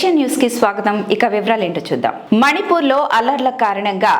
Asian న్యూస్కి స్వాగతం. ఇక వివరాలు ఏంటో చూద్దాం. మణిపూర్లో అల్లర్ల కారణంగా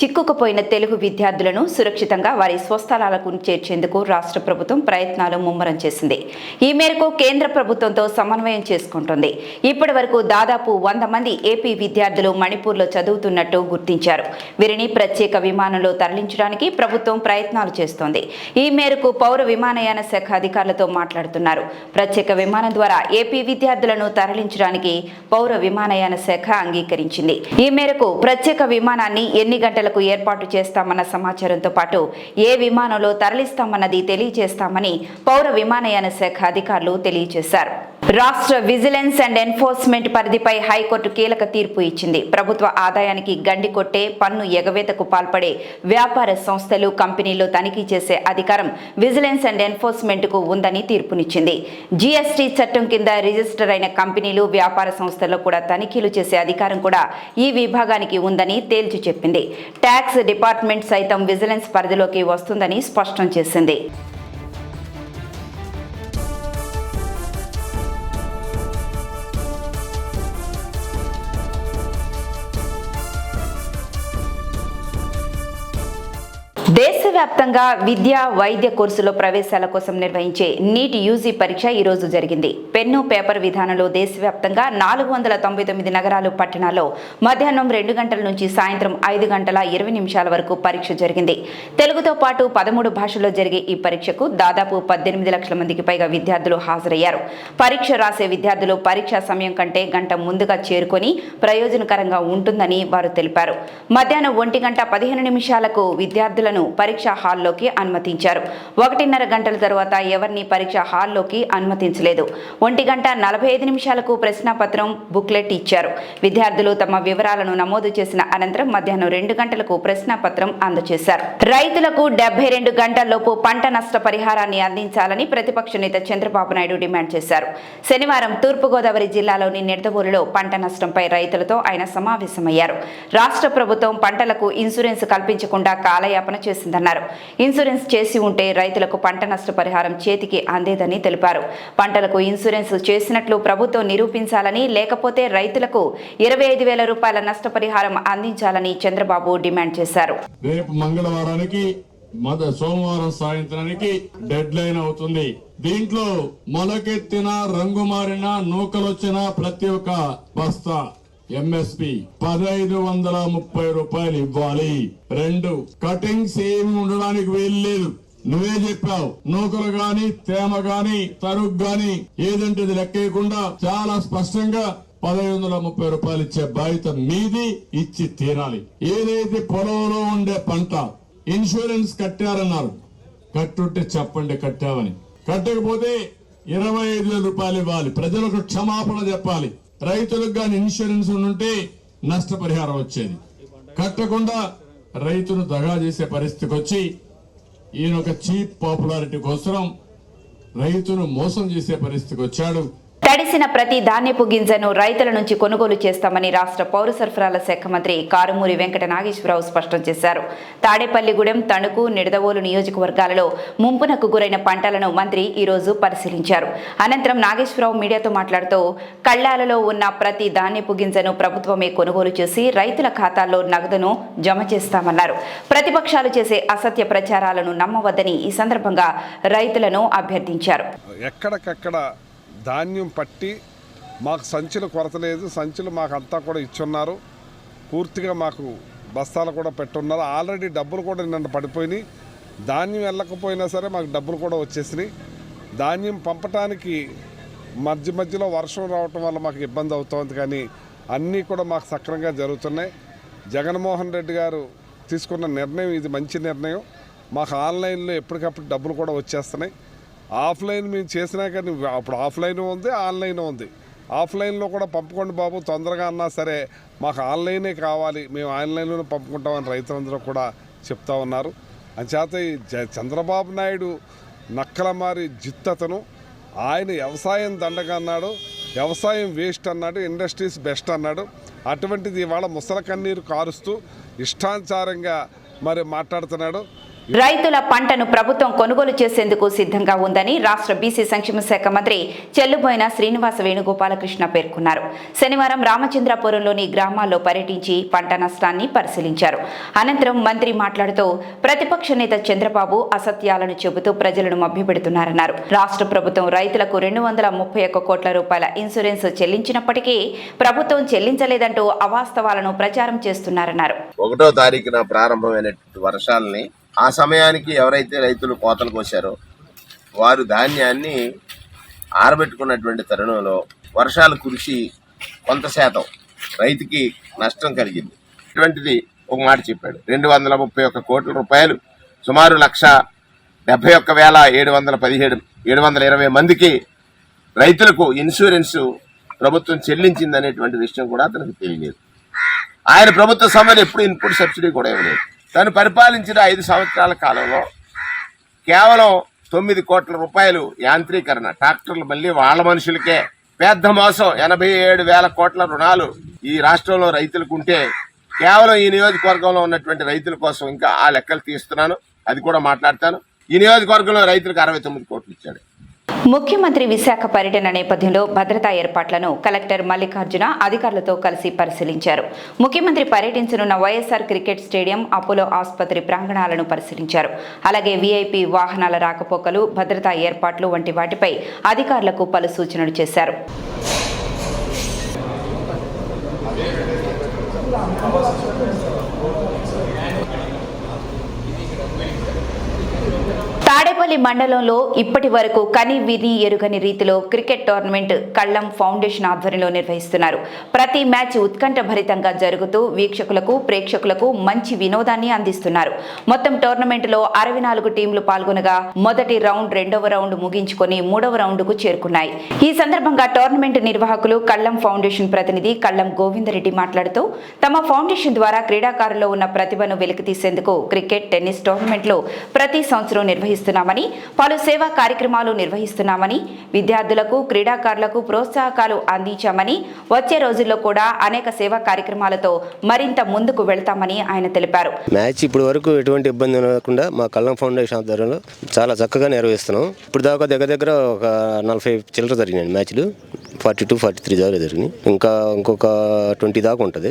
చిక్కుకుపోయిన తెలుగు విద్యార్థులను సురక్షితంగా వారి స్వస్థలాలకు చేర్చేందుకు రాష్ట్ర ప్రభుత్వం ప్రయత్నాలు ముమ్మరం చేసింది. ఈ మేరకు కేంద్ర ప్రభుత్వంతో సమన్వయం చేసుకుంటుంది. ఇప్పటి వరకు దాదాపు వంద మంది ఏపీ విద్యార్థులు మణిపూర్లో చదువుతున్నట్టు గుర్తించారు. వీరిని ప్రత్యేక విమానంలో తరలించడానికి ప్రభుత్వం ప్రయత్నాలు చేస్తోంది. ఈ మేరకు పౌర విమానయాన శాఖ అధికారులతో మాట్లాడుతున్నారు. ప్రత్యేక విమానం ద్వారా ఏపీ విద్యార్థులను తరలించడానికి పౌర విమానయాన శాఖ అంగీకరించింది. ఈ మేరకు ప్రత్యేక విమానాన్ని ఎన్ని గంటలకు ఏర్పాటు చేస్తామన్న సమాచారంతో పాటు ఏ విమానంలో తరలిస్తామన్నది తెలియజేస్తామని పౌర విమానయాన శాఖ అధికారులు తెలియజేశారు. రాష్ట్ర విజిలెన్స్ అండ్ ఎన్ఫోర్స్మెంట్ పరిధిపై హైకోర్టు కీలక తీర్పు ఇచ్చింది. ప్రభుత్వ ఆదాయానికి గండి కొట్టే పన్ను ఎగవేతకు పాల్పడే వ్యాపార సంస్థలు కంపెనీలు తనిఖీ చేసే అధికారం విజిలెన్స్ అండ్ ఎన్ఫోర్స్మెంట్కు ఉందని తీర్పునిచ్చింది. జీఎస్టీ చట్టం కింద రిజిస్టర్ అయిన కంపెనీలు వ్యాపార సంస్థల్లో కూడా తనిఖీలు చేసే అధికారం కూడా ఈ విభాగానికి ఉందని తేల్చి చెప్పింది. ట్యాక్స్ డిపార్ట్మెంట్ సైతం విజిలెన్స్ పరిధిలోకి వస్తుందని స్పష్టం చేసింది. దేశవ్యాప్తంగా విద్యా వైద్య కోర్సులో ప్రవేశాల కోసం నిర్వహించే నీట్ యూజీ పరీక్ష ఈరోజు జరిగింది. పెన్ను పేపర్ విధానంలో దేశవ్యాప్తంగా నాలుగు వందల తొంభై తొమ్మిది నగరాలు పట్టణాల్లో మధ్యాహ్నం రెండు గంటల నుంచి సాయంత్రం ఐదు గంటల ఇరవై నిమిషాల వరకు పరీక్ష జరిగింది. తెలుగుతో పాటు పదమూడు భాషల్లో జరిగే ఈ పరీక్షకు దాదాపు పద్దెనిమిది లక్షల మందికి పైగా విద్యార్థులు హాజరయ్యారు. పరీక్ష రాసే విద్యార్థులు పరీక్షా సమయం కంటే గంట ముందుగా చేరుకొని ప్రయోజనకరంగా ఉంటుందని వారు తెలిపారు. మధ్యాహ్నం ఒంటి గంట పదిహేను నిమిషాలకు విద్యార్థులను పరీక్షా హాల్లోకి అనుమతించారు. ఒకటిన్నర గంటల తర్వాత ఎవరిని పరీక్షా హాల్లోకి అనుమతించలేదు. ఒంటి గంట నలభై ఐదు నిమిషాలకు ప్రశ్నాపత్రం బుక్లెట్ ఇచ్చారు. విద్యార్థులు తమ వివరాలను నమోదు చేసిన అనంతరం మధ్యాహ్నం రెండు గంటలకు ప్రశ్నాపత్రం అందజేశారు. రైతులకు డెబ్బై రెండు గంటల్లోపు పంట నష్ట పరిహారాన్ని అందించాలని ప్రతిపక్ష నేత చంద్రబాబు నాయుడు డిమాండ్ చేశారు. శనివారం తూర్పుగోదావరి జిల్లాలోని నిడదవూరులో పంట నష్టంపై రైతులతో ఆయన సమావేశమయ్యారు. రాష్ట్ర ప్రభుత్వం పంటలకు ఇన్సూరెన్స్ కల్పించకుండా కాలయాపన చేసిందన్నారు. ఇన్సూరెన్స్ చేసి ఉంటే రైతులకు పంట నష్టపరిహారం చేతికి అందేదని తెలిపారు. పంటలకు ఇన్సూరెన్స్ చేసినట్లు ప్రభుత్వం నిరూపించాలని లేకపోతే రైతులకు ఇరవై ఐదు వేల రూపాయల నష్టపరిహారం అందించాలని చంద్రబాబు డిమాండ్ చేశారు. రేపు మంగళవారానికి మద సోమవారం సాయంత్రానికి డెడ్ లైన్ అవుతుంది. దీంట్లో మొలకెత్తిన రంగు మారిన నూకలొచ్చిన ప్రతి ఒక్క బస్తా. ఎంఎస్పి పదహైదు వందల ముప్పై రూపాయలు ఇవ్వాలి. రెండు కటింగ్స్ ఏమి ఉండడానికి వీల్లేదు నువ్వే చెప్పావు నూకలు గాని తేమ గాని తరుగు గాని ఏదంటే లెక్కేయకుండా చాలా స్పష్టంగా పదహైదు వందల ముప్పై రూపాయలు ఇచ్చే బాధ్యత మీది ఇచ్చి తీరాలి. ఏదైతే పొలంలో ఉండే పంట ఇన్సూరెన్స్ కట్టారన్నారు కట్టుంటే చెప్పండి కట్టామని. కట్టకపోతే ఇరవై ఐదు వేల రూపాయలు ఇవ్వాలి. ప్రజలకు క్షమాపణ చెప్పాలి. రైతులకు కానీ ఇన్సూరెన్స్ ఉంటే నష్టపరిహారం వచ్చేది. కట్టకుండా రైతును దగా చేసే పరిస్థితికి వచ్చి ఈయన ఒక చీప్ పాపులారిటీ కోసం రైతును మోసం చేసే పరిస్థితికి వచ్చాడు తడిసిన ప్రతి ధాన్యపు గింజను రైతుల నుంచి కొనుగోలు చేస్తామని రాష్ట్ర పౌర సరఫరాల శాఖ మంత్రి కారుమూరి వెంకట నాగేశ్వరరావు స్పష్టం చేశారు. తాడేపల్లిగూడెం తణుకు నిడదవోలు నియోజకవర్గాలలో ముంపునకు గురైన పంటలను మంత్రి ఈ రోజు పరిశీలించారు. అనంతరం నాగేశ్వరరావు మీడియాతో మాట్లాడుతూ కళ్ళాలలో ఉన్న ప్రతి ధాన్యపు గింజను ప్రభుత్వమే కొనుగోలు చేసి రైతుల ఖాతాల్లో నగదును జమ చేస్తామన్నారు. ప్రతిపక్షాలు చేసే అసత్య ప్రచారాలను నమ్మవద్దని ఈ సందర్భంగా రైతులను అభ్యర్థించారు. ఎక్కడికక్కడ ధాన్యం పట్టి మాకు సంచులు కొరత లేదు. సంచులు మాకు అంతా కూడా ఇచ్చున్నారు. పూర్తిగా మాకు బస్తాలు కూడా పెట్టున్నారు. ఆల్రెడీ డబ్బులు కూడా నిన్న పడిపోయినాయి. ధాన్యం వెళ్ళకపోయినా సరే మాకు డబ్బులు కూడా వచ్చేసినాయి. ధాన్యం పంపటానికి మధ్య మధ్యలో వర్షం రావటం వల్ల మాకు ఇబ్బంది అవుతోంది కానీ అన్నీ కూడా మాకు సక్రమంగా జరుగుతున్నాయి. జగన్మోహన్ రెడ్డి గారు తీసుకున్న నిర్ణయం ఇది మంచి నిర్ణయం. మాకు ఆన్లైన్లో ఎప్పటికప్పుడు డబ్బులు కూడా వచ్చేస్తున్నాయి. ఆఫ్లైన్ మేము చేసినా కానీ అప్పుడు ఆఫ్లైన్ ఉంది ఆన్లైన్ ఉంది. ఆఫ్లైన్లో కూడా పంపుకోండి బాబు తొందరగా అన్నా సరే మాకు ఆన్లైనే కావాలి. మేము ఆన్లైన్లోనే పంపుకుంటామని రైతులందరూ కూడా చెప్తా ఉన్నారు. అంచేత ఈ చంద్రబాబు నాయుడు నక్కల మారి జిత్తతను ఆయన వ్యవసాయం దండగా అన్నాడు వ్యవసాయం వేస్ట్ అన్నాడు ఇండస్ట్రీస్ బెస్ట్ అన్నాడు. అటువంటిది ఇవాళ ముసల కన్నీరు కారుస్తూ ఇష్టానుసారంగా మరి మాట్లాడుతున్నాడు. రైతుల పంటను ప్రభుత్వం కొనుగోలు చేసేందుకు సిద్ధంగా ఉందని రాష్ట్ర బీసీ సంక్షేమ శాఖ మంత్రి చెల్లుబోయిన శ్రీనివాస వేణుగోపాలకృష్ణ పేర్కొన్నారు. శనివారం రామచంద్రపురంలోని గ్రామాల్లో పర్యటించి పంట నష్టాన్ని పరిశీలించారు. అనంతరం మంత్రి మాట్లాడుతూ ప్రతిపక్ష నేత చంద్రబాబు అసత్యాలను చెబుతూ ప్రజలను మభ్యపెడుతున్నారన్నారు. రాష్ట్ర ప్రభుత్వం రైతులకు రెండు వందల ముప్పై ఒక్క కోట్ల రూపాయల ఇన్సూరెన్స్ చెల్లించినప్పటికీ ప్రభుత్వం చెల్లించలేదంటూ అవాస్తవాలను ప్రచారం చేస్తున్నారన్నారు. ఒకటో తారీఖున ప్రారంభమైనటువంటి వర్షాలని ఆ సమయానికి ఎవరైతే రైతులు కోతలు కోశారో వారు ధాన్యాన్ని ఆరబెట్టుకున్నటువంటి తరుణంలో వర్షాలు కురిసి కొంత శాతం రైతుకి నష్టం కలిగింది. ఇటువంటిది ఒక మాట చెప్పాడు. రెండు వందల ముప్పై ఒక్క కోట్ల రూపాయలు సుమారు లక్ష డెబ్బై ఒక్క వేల ఏడు వందల పదిహేడు ఏడు వందల ఇరవై మందికి రైతులకు ఇన్సూరెన్సు ప్రభుత్వం చెల్లించిందనేటువంటి విషయం కూడా అతనికి తెలియలేదు. ఆయన ప్రభుత్వ సమయంలో ఎప్పుడు ఇన్పుట్ సబ్సిడీ కూడా ఇవ్వలేదు. తను పరిపాలించిన ఐదు సంవత్సరాల కాలంలో కేవలం తొమ్మిది కోట్ల రూపాయలు యాంత్రీకరణ. ట్రాక్టర్లు మళ్ళీ వాళ్ళ మనుషులకే. పెద్ద మోసం. ఎనభై ఏడు వేల కోట్ల రుణాలు ఈ రాష్ట్రంలో రైతులకు ఉంటే కేవలం ఈ నియోజకవర్గంలో ఉన్నటువంటి రైతుల కోసం ఇంకా ఆ లెక్కలు తీస్తున్నాను. అది కూడా మాట్లాడతాను. ఈ నియోజకవర్గంలో రైతులకు అరవై తొమ్మిది ముఖ్యమంత్రి విశాఖ పర్యటన నేపథ్యంలో భద్రతా ఏర్పాట్లను కలెక్టర్ మల్లికార్జున అధికారులతో కలిసి పరిశీలించారు. ముఖ్యమంత్రి పర్యటించనున్న వైఎస్ఆర్ క్రికెట్ స్టేడియం అపోలో ఆసుపత్రి ప్రాంగణాలను పరిశీలించారు. అలాగే వీఐపీ వాహనాల రాకపోకలు భద్రతా ఏర్పాట్లు వంటి వాటిపై అధికారులకు పలు సూచనలు చేశారు. తాడేపల్లి మండలంలో ఇప్పటి వరకు కని విని ఎరుగని రీతిలో క్రికెట్ టోర్నమెంట్ కళ్ళం ఫౌండేషన్ ఆధ్వర్యంలో నిర్వహిస్తున్నారు. ప్రతి మ్యాచ్ ఉత్కంఠ భరితంగా జరుగుతూ వీక్షకులకు ప్రేక్షకులకు మంచి వినోదాన్ని అందిస్తున్నారు. మొత్తం టోర్నమెంట్లో అరవై నాలుగు టీంలు పాల్గొనగా మొదటి రౌండ్ రెండవ రౌండ్ ముగించుకొని మూడవ రౌండ్కు చేరుకున్నాయి. ఈ సందర్భంగా టోర్నమెంట్ నిర్వాహకులు కళ్ళం ఫౌండేషన్ ప్రతినిధి కళ్ళం గోవిందరెడ్డి మాట్లాడుతూ తమ ఫౌండేషన్ ద్వారా క్రీడాకారుల్లో ఉన్న ప్రతిభను వెలికితీసేందుకు క్రికెట్ టెన్నిస్ టోర్నమెంట్లు ప్రతి సంవత్సరం నిర్వహిస్తున్నామని పలు సేవా కార్యక్రమాలు నిర్వహిస్తున్నామని విద్యార్థులకు క్రీడాకారులకు ప్రోత్సాహకాలు అందించామని వచ్చే రోజుల్లో కూడా అనేక సేవా కార్యక్రమాలతో మరింత ముందుకు వెళ్తామని ఆయన తెలిపారు. మ్యాచ్ ఇప్పుడు వరకు ఎటువంటి ఇబ్బంది లేకుండా మా కళ్ళం ఫౌండేషన్ ఆధ్వర్యంలో చాలా చక్కగా నిర్వహిస్తున్నాం. ఇప్పుడు దాకా దగ్గర దగ్గర ఒక నలభై చిల్లర జరిగినాయి మ్యాచ్లు. ఫార్టీ టూ ఫార్టీ త్రీ దాకా జరిగినాయి. ఇంకా ఇంకొక ట్వంటీ దాకా ఉంటుంది.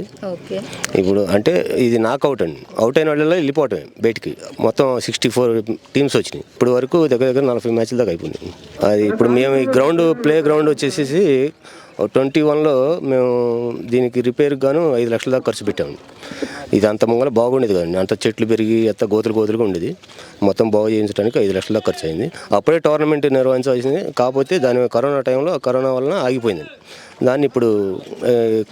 ఇప్పుడు అంటే ఇది నాక్ అవుట్ అండి. అవుట్ అయిన వాళ్ళలో వెళ్ళిపోవటమే బయటికి. మొత్తం సిక్స్టీ ఫోర్ టీమ్స్ వచ్చినాయి. ఇప్పుడు వరకు దగ్గర దగ్గర నలభై మ్యాచ్ల దాకా అయిపోయింది. అది ఇప్పుడు మేము ఈ గ్రౌండ్ ప్లే గ్రౌండ్ వచ్చేసి ట్వంటీ వన్లో మేము దీనికి రిపేర్ గాను ఐదు లక్షల దాకా ఖర్చు పెట్టాము ఇది అంత ముంగల బాగుండేది కదండి. అంత చెట్లు పెరిగి అంత గోతులు గోతులుగా ఉండేది. మొత్తం బాగు చేయించడానికి ఐదు లక్షల దాకా ఖర్చు అయింది. అప్పుడే టోర్నమెంట్ నిర్వహించాల్సింది. కాకపోతే దాని కరోనా టైంలో కరోనా వలన ఆగిపోయింది. దాన్ని ఇప్పుడు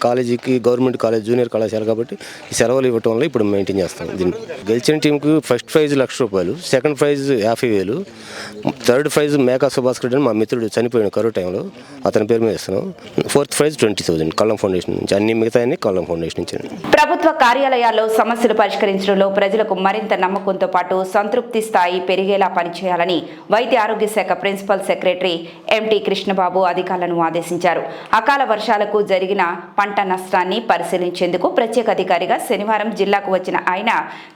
కాలేజీకి గవర్నమెంట్ కాలేజ్ జూనియర్ కళాశాల కాబట్టి సెలవులు ఇవ్వటం వల్ల ఇప్పుడు మెయింటైన్ చేస్తాం. దీన్ని గెలిచిన టీంకి ఫస్ట్ ప్రైజ్ లక్ష రూపాయలు సెకండ్ ప్రైజ్ యాభై వేలు థర్డ్ ప్రైజ్ మేకా సుభాష్ రెడ్డి అని మా మిత్రుడు చనిపోయిన కరువు టైంలో అతని పేరు మీద ఇస్తున్నాం fourth prize twenty thousand Kallam foundation నుంచి అన్ని మిగతా అన్ని కళ్ళం ఫౌండేషన్ నుంచి. ప్రభుత్వ కార్యాలయాల్లో సమస్యలు పరిష్కరించడంలో ప్రజలకు మరింత నమ్మకంతో పాటు సంతృప్తి స్థాయి పెరిగేలా పనిచేయాలని వైద్య ఆరోగ్య శాఖ ప్రిన్సిపల్ సెక్రటరీ ఎంటి కృష్ణబాబు అధికారులను ఆదేశించారు. అకాల వర్షాలకు జరిగిన పంట నష్టాన్ని పరిశీలించేందుకు ప్రత్యేక అధికారిగా శనివారం జిల్లాకు వచ్చిన ఆయన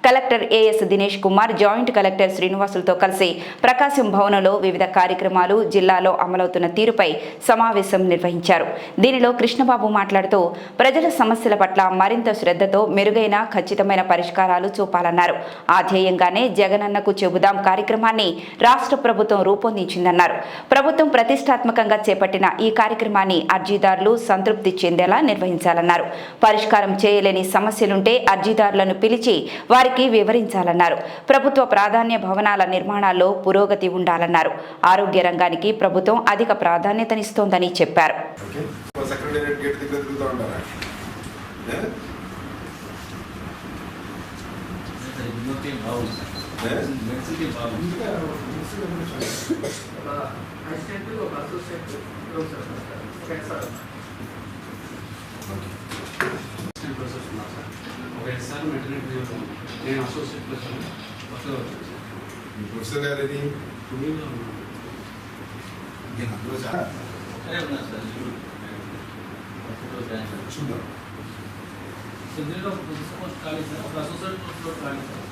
collector AS Dinesh Kumar joint collector శ్రీనివాసులతో కలిసి ప్రకాశం భవనంలో వివిధ కార్యక్రమాలు జిల్లాలో అమలవుతున్న తీరుపై సమావేశం నిర్వహించారు. దీనిలో కృష్ణబాబు మాట్లాడుతూ ప్రజల సమస్యల పట్ల మరింత శ్రద్ధతో మెరుగైన ఖచ్చితమైన పరిష్కారాలు చూపాలన్నారు. ఆ ధ్యేయంగానే జగనన్నకు చెబుదాం కార్యక్రమాన్ని రాష్ట్ర ప్రభుత్వం రూపొందించిందన్నారు. ప్రభుత్వం ప్రతిష్టాత్మకంగా చేపట్టిన ఈ కార్యక్రమాన్ని అర్జీదారులు సంతృప్తి చెందేలా నిర్వహించాలన్నారు. పరిష్కారం చేయలేని సమస్యలుంటే అర్జీదారులను పిలిచి వారికి వివరించాలన్నారు. ప్రభుత్వ ప్రాధాన్య భవనాల నిర్మాణాల్లో పురోగతి ఉండాలన్నారు. ఆరోగ్య రంగానికి ప్రభుత్వం అధిక ప్రాధాన్యతనిస్తోందని చెప్పారు. సెక్రటేరియట్ గేట్ దగ్గర తిరుగుతూ ఉంటారా ఏ? ఏ? నేను అసోసియేట్ ప్రెసిడెంట్ కొత్తగా వచ్చాను మీ ప్రొఫెసర్ గారు ఇది నేను అందులో చాలా అదే ఉన్నారు సార్ చూద్దాం సో ఖాళీ సార్ ఒక అసోసియేట్ ఖాళీ సార్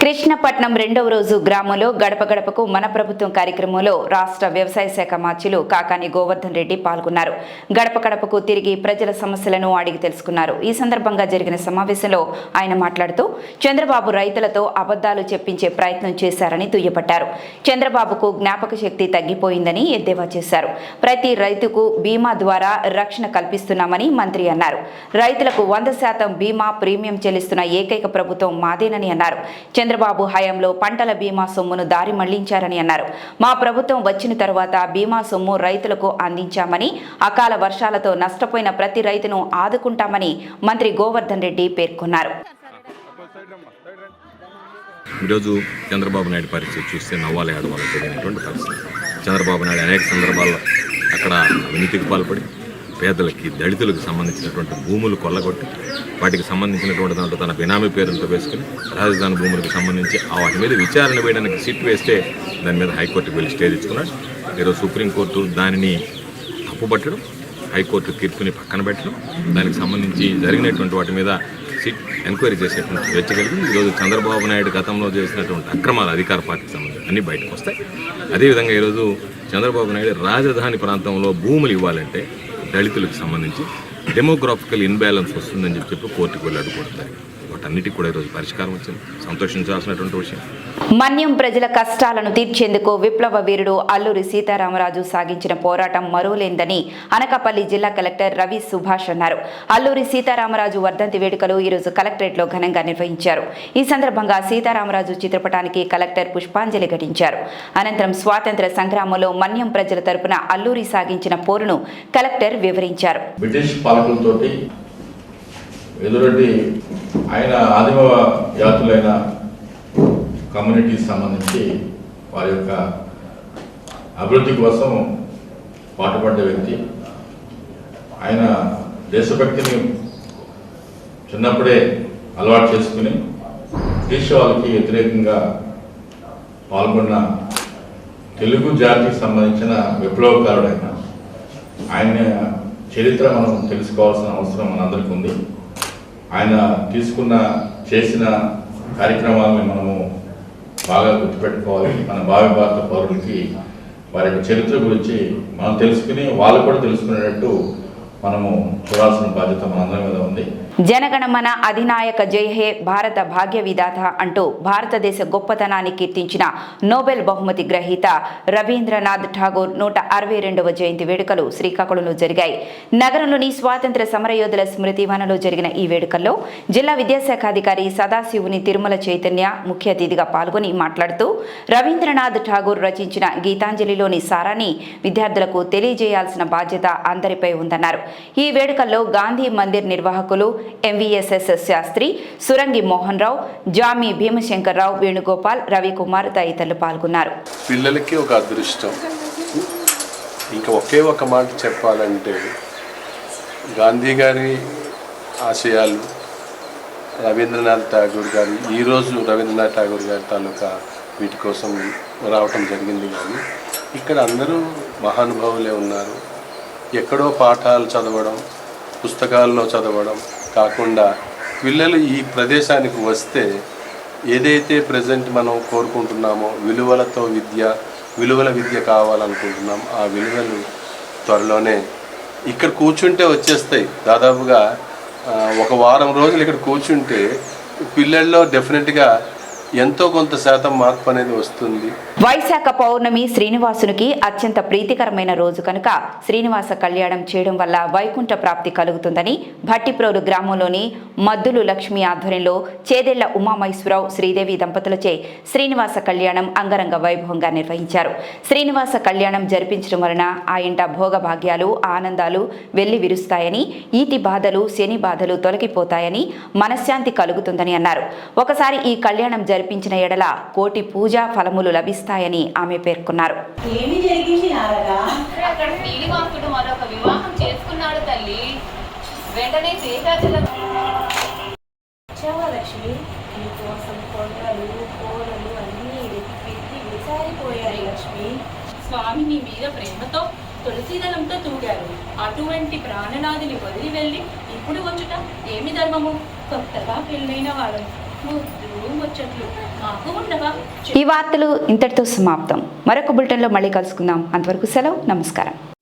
కృష్ణపట్నం రెండవ రోజు గ్రామంలో గడప గడపకు మన ప్రభుత్వం కార్యక్రమంలో రాష్ట్ర వ్యవసాయ శాఖ మార్చులు కాకాని గోవర్ధన్ రెడ్డి పాల్గొన్నారు. గడప గడపకు తిరిగి ప్రజల సమస్యలను అడిగి తెలుసుకున్నారు. ఈ సందర్భంగా జరిగిన సమావేశంలో ఆయన మాట్లాడుతూ చంద్రబాబు రైతులతో అబద్ధాలు చెప్పించే ప్రయత్నం చేశారని దుయ్యబట్టారు. చంద్రబాబుకు జ్ఞాపక శక్తి తగ్గిపోయిందని ఎద్దేవా చేశారు. ప్రతి రైతుకు బీమా ద్వారా రక్షణ కల్పిస్తున్నామని మంత్రి అన్నారు. రైతులకు వంద శాతం బీమా ప్రీమియం చెల్లిస్తున్న ఏకైక ప్రభుత్వం మాదేనని అన్నారు. చంద్రబాబు హయాంలో పంటల బీమా సొమ్మును దారి మళ్ళించారని అన్నారు. మా ప్రభుత్వం వచ్చిన తర్వాత బీమా సొమ్ము రైతులకు అందించామని అకాల వర్షాలతో నష్టపోయిన ప్రతి రైతును ఆదుకుంటామని మంత్రి గోవర్ధన్ రెడ్డి పేర్కొన్నారు. ఈరోజు చంద్రబాబు నాయుడు పరిస్థితి చూస్తే నవ్వాలి ఆడవాళ్ళు జరిగినటువంటి పరిస్థితి. చంద్రబాబు నాయుడు అనేక సందర్భాల్లో అక్కడ అవినీతికి పాల్పడి పేదలకి దళితులకు సంబంధించినటువంటి భూములు కొల్లగొట్టి వాటికి సంబంధించినటువంటి దాంట్లో తన బినామీ పేరులతో వేసుకుని రాజధాని భూములకు సంబంధించి వాటి మీద విచారణ వేయడానికి సిట్ వేస్తే దాని మీద హైకోర్టుకు వెళ్ళి స్టే తెచ్చుకున్నాడు. ఈరోజు సుప్రీంకోర్టు దానిని తప్పుపట్టడం హైకోర్టు తీర్పుని పక్కన పెట్టడం దానికి సంబంధించి జరిగినటువంటి వాటి మీద సిట్ ఎంక్వైరీ చేసేటువంటి స్వేచ్ఛ కలిగి ఈరోజు చంద్రబాబు నాయుడు గతంలో చేసినటువంటి అక్రమాలు అధికార పార్టీకి సంబంధించి అన్నీ బయటకు వస్తాయి. అదేవిధంగా ఈరోజు చంద్రబాబు నాయుడు రాజధాని ప్రాంతంలో భూములు ఇవ్వాలంటే దళితులకు సంబంధించి డెమోగ్రాఫికల్ ఇన్బ్యాలెన్స్ వస్తుందని చెప్పి చెప్పి కోర్టుకు వెళ్ళాడు అడుగుకుంటారు వాటన్నిటికి కూడా ఈరోజు పరిష్కారం వచ్చింది. సంతోషించాల్సినటువంటి విషయం. మన్యం ప్రజల కష్టాలను తీర్చేందుకు విప్లవ వీరుడు అల్లూరి సీతారామరాజు సాగించిన పోరాటం మరువలేందని అనకాపల్లి జిల్లా కలెక్టర్ రవి సుభాష్ అన్నారు. అల్లూరి సీతారామరాజు వర్ధంతి వేడుకలు ఈరోజు కలెక్టరేట్లో ఘనంగా నిర్వహించారు. ఈ సందర్భంగా సీతారామరాజు చిత్రపటానికి కలెక్టర్ పుష్పాంజలి ఘటించారు. అనంతరం స్వాతంత్ర సంగ్రామంలో మన్యం ప్రజల తరపున అల్లూరి సాగించిన పోరును కలెక్టర్ వివరించారు. బ్రిటిష్ పాలకులతోటి ఎదురెడ్డి ఆయన ఆదిమ జాతులైన కమ్యూనిటీకి సంబంధించి వారి యొక్క అభివృద్ధి కోసం పాటుపడ్డ వ్యక్తి. ఆయన దేశభక్తిని చిన్నప్పుడే అలవాటు చేసుకుని బ్రిటిష్ వాళ్ళకి వ్యతిరేకంగా పాల్గొన్న తెలుగు జాతికి సంబంధించిన విప్లవకారుడైన ఆయన చరిత్ర మనం తెలుసుకోవాల్సిన అవసరం మనందరికీ ఉంది ఆయన తీసుకున్న చేసిన కార్యక్రమాలని మనము బాగా గుర్తుపెట్టుకోవాలి. మన భావి భారత పౌరులకి వారి యొక్క చరిత్ర గురించి మనం తెలుసుకుని వాళ్ళు కూడా తెలుసుకునేటట్టు మనము చూడాల్సిన బాధ్యత మనందరి మీద ఉంది. జనగణమన అధినాయక జై హే భారత భాగ్య విధాత అంటూ భారతదేశ గొప్పతనాన్ని కీర్తించిన నోబెల్ బహుమతి గ్రహీత రవీంద్రనాథ్ ఠాగూర్ నూట అరవై రెండవ జయంతి వేడుకలు శ్రీకాకుళంలో జరిగాయి. నగరంలోని స్వాతంత్ర సమరయోధుల స్మృతి వనంలో జరిగిన ఈ వేడుకల్లో జిల్లా విద్యాశాఖాధికారి సదాశివుని తిరుమల చైతన్య ముఖ్య అతిథిగా పాల్గొని మాట్లాడుతూ రవీంద్రనాథ్ ఠాగూర్ రచించిన గీతాంజలిలోని సారాన్ని విద్యార్థులకు తెలియజేయాల్సిన బాధ్యత అందరిపై ఉందన్నారు. ఈ వేడుకల్లో గాంధీ మందిర్ నిర్వాహకులు ఎంవీఎస్ఎస్ శాస్త్రి సురంగి మోహన్ రావు జామి భీమశంకర్రావు వేణుగోపాల్ రవికుమార్ తదితరులు పాల్గొన్నారు. పిల్లలకి ఒక అదృష్టం. ఇంకా ఒకే ఒక మాట చెప్పాలంటే గాంధీ గారి ఆశయాలు రవీంద్రనాథ్ ఠాగూర్ గారి ఈరోజు రవీంద్రనాథ్ ఠాగూర్ గారి తాలూకా వీటి కోసం రావటం జరిగింది కానీ ఇక్కడ అందరూ మహానుభావులే ఉన్నారు. ఎక్కడో పాఠాలు చదవడం పుస్తకాల్లో చదవడం కాకుండా పిల్లలు ఈ ప్రదేశానికి వస్తే ఏదైతే ప్రజెంట్ మనం కోరుకుంటున్నామో విలువలతో విద్య విలువల విద్య కావాలనుకుంటున్నాం ఆ విలువలు త్వరలోనే ఇక్కడ కూర్చుంటే వచ్చేస్తాయి. దాదాపుగా ఒక వారం రోజులు ఇక్కడ కూర్చుంటే పిల్లల్లో డెఫినెట్గా ఎంతో కొంత శాతం మార్పు అనేది వస్తుంది. వైశాఖ పౌర్ణమి శ్రీనివాసునికి అత్యంత ప్రీతికరమైన రోజు కనుక శ్రీనివాస కళ్యాణం చేయడం వల్ల వైకుంఠ ప్రాప్తి కలుగుతుందని భట్టిప్రోలు గ్రామంలోని మద్దులు లక్ష్మి ఆధ్వర్యంలో చేదెళ్ళ ఉమామహేశ్వరరావు శ్రీదేవి దంపతులచే శ్రీనివాస కళ్యాణం అంగరంగ వైభవంగా నిర్వహించారు. శ్రీనివాస కళ్యాణం జరిపించడం వలన ఆ ఇంట భోగభాగ్యాలు ఆనందాలు వెళ్ళి విరుస్తాయని ఈతి బాధలు శని బాధలు తొలగిపోతాయని మనశ్శాంతి కలుగుతుందని అన్నారు. ఒకసారి ఈ కళ్యాణం జరిపి జరిపించిన ఎడల కోటి పూజా ఫలములు లభిస్తాయని ఆమె పేర్కొన్నారు. ఏమి జరిగింది నారదా? అక్కడ శ్రీనివాసుడు మరొక వివాహం చేసుకున్నాడు తల్లి. వెంటనే శేషాచలం వచ్చావా లక్ష్మి నీకోసం కొండలు కోరలు అన్నీ వెతికి విసారిపోయాయి లక్ష్మి. స్వామి నీ మీద ప్రేమతో తులసీదళంతో తూగారు. అటువంటి ప్రాణనాథుని వదిలి వెళ్ళి ఇప్పుడు వచ్చుట ఏమి ధర్మము? కొత్తగా పెళ్ళైన వాళ్ళం. ఈ వార్తలు ఇంతటితో సమాప్తం. మరొక బులెటిన్లో మళ్ళీ కలుసుకుందాం. అంతవరకు సెలవు నమస్కారం.